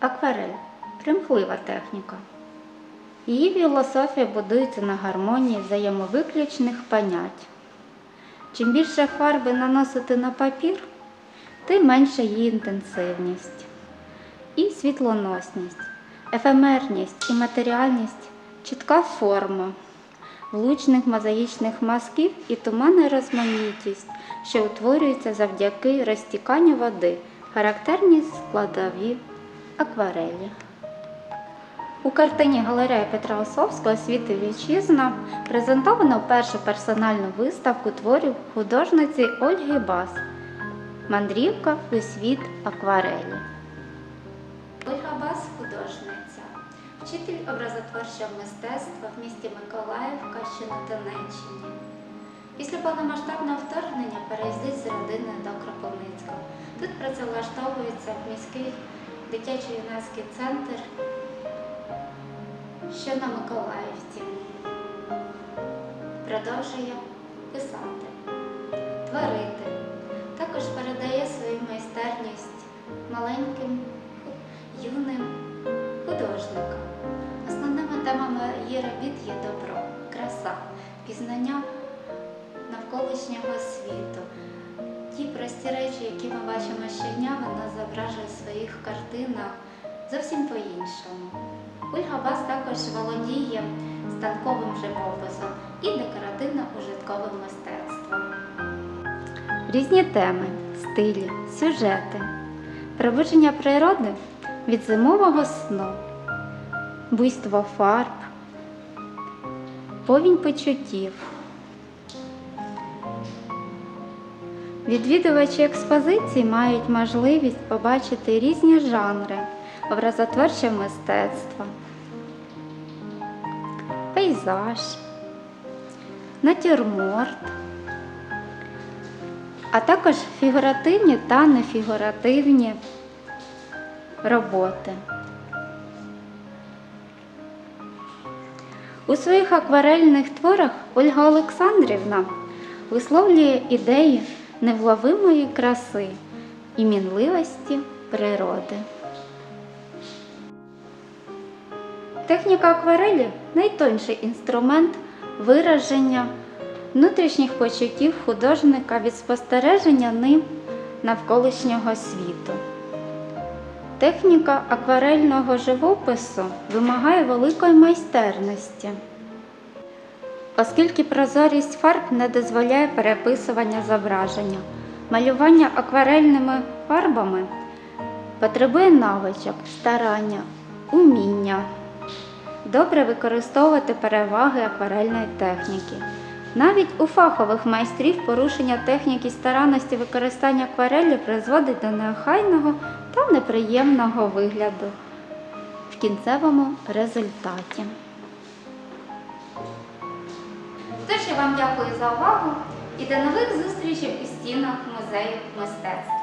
Акварель примхлива техніка. Її філософія будується на гармонії взаємовиключних понять. Чим більше фарби наносити на папір, тим менша її інтенсивність і світлоносність, ефемерність і матеріальність, чітка форма, влучних мозаїчних мазків і туманна розмаїтість, що утворюється завдяки розтіканню води, характерні складові акварелі. У картині галерея Петра Осовського Світ і вітчизна презентовано першу персональну виставку творів художниці Ольги Бас Мандрівка у світ акварелі. Ольга Бас художниця, вчитель образотворчого мистецтва в місті Миколаївка, що на Донеччині. Після повномасштабного вторгнення переїздить з родиною до Кропивницького. Тут працевлаштовується в міський дитячий юнацький центр що на Миколаївці. Продовжує писати, творити. Також передає свою майстерність маленьким юним художникам. Основними темами її робіт є добро, краса, пізнання навколишнього світу. Прості речі, які ми бачимо щодня, вона зображує в своїх картинах зовсім по-іншому. Ольга Бас також володіє станковим живописом і декоративно-ужитковим мистецтвом. Різні теми, стилі, сюжети, пробудження природи від зимового сну, буйство фарб, повінь почуттів. Відвідувачі експозиції мають можливість побачити різні жанри образотворче мистецтво, пейзаж, натюрморт, а також фігуративні та нефігуративні роботи. У своїх акварельних творах Ольга Олександрівна висловлює ідеї невловимої краси і мінливості природи. Техніка акварелі найтонший інструмент вираження внутрішніх почуттів художника від спостереження ним навколишнього світу. Техніка акварельного живопису вимагає великої майстерності, оскільки прозорість фарб не дозволяє переписування зображення. Малювання акварельними фарбами потребує навичок, старання, уміння добре використовувати переваги акварельної техніки. Навіть у фахових майстрів порушення техніки старанності використання акварелі призводить до неохайного та неприємного вигляду в кінцевому результаті. Тож вам дякую за увагу і до нових зустрічей у стінах музею мистецтв.